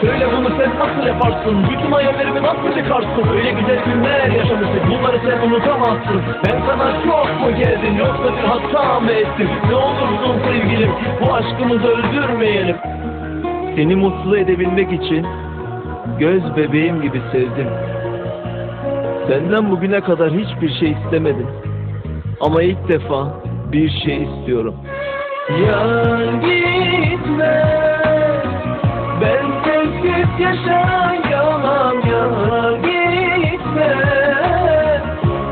Söyle bunu sen nasıl yaparsın? Bütün hayallerimi nasıl yıkarsın? Öyle güzel günler yaşamıştık bunları sen unutamazsın Ben sana çok mu geldim yoksa bir hata mı ettim? Ne olursun sevgilim bu aşkımızı öldürmeyelim Seni mutlu edebilmek için göz bebeğim gibi sevdim. Senden bugüne kadar hiçbir şey istemedim. Ama ilk defa bir şey istiyorum. Yar gitme, sensiz yaşayamam. Yar gitme,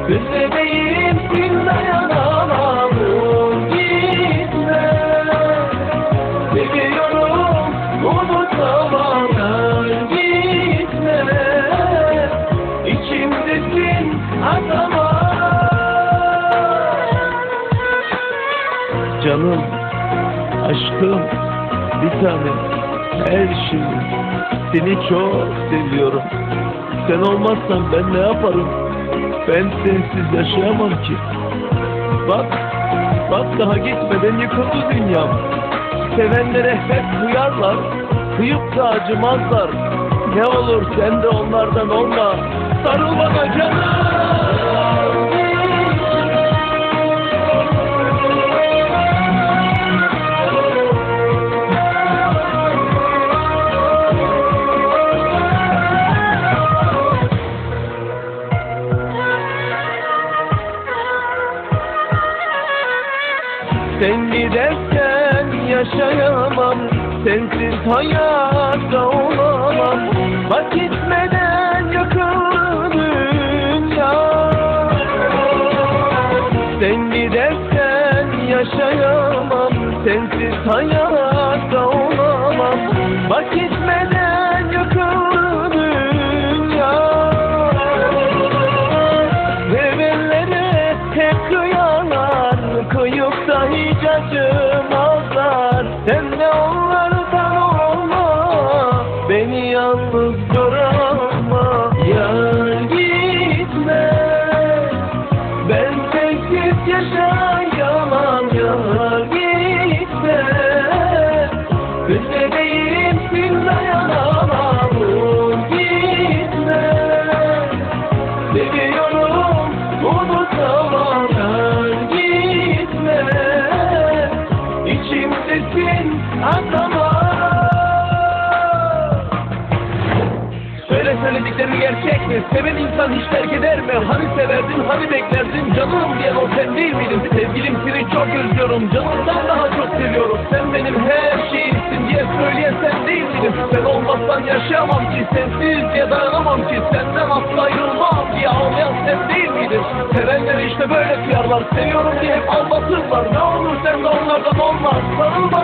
göz bebeğimsin dayanamam. Gitme, Seviyorum unutamam gitme İçimdesin atamam Canım, aşkım, bir tanem, her şeyim Seni çok seviyorum Sen olmazsan ben ne yaparım? Ben sensiz yaşayamam ki Bak, bak daha gitmeden yıkıldı dünyam Sevenlere hep duyarlar, kıyıp da acımazlar. Ne olur sen de onlardan olma, sarıl Sen gidersen yaşayamam Sensiz hayatta olamam. Bak gitmeden yakın dünya. Sen gidersen yaşayamam Sensiz hayatta olamam. Bak gitmeden yakın dünya Sevenlere hep kıyarlar Hiç acımazlar Sen de onlardan olma Beni yalnız bırakma. Yar gitme. Ben sensiz yaşayamam. Yar gitme. Kız bebeğimsin dayanamam. Gitme. Seviyorum mi? Seven insan hiç terk eder mi? Hani severdin, hani beklerdin? Canım diyen o sen değil miydin? Sevgilim seni çok özlüyorum. Canımdan daha çok seviyorum. Sen benim her şeyimsin diye söyleyen sen değil miydin? Sen olmazsan yaşayamam ki. Sensiz diye dayanamam ki. Senden asla ayrılmam diye ağlayan sen değil miydin? Sevenleri işte böyle kıyarlar. Seviyorum diye hep aldatırlar. Ne olur sen de onlardan olma. Sarıl bana canım.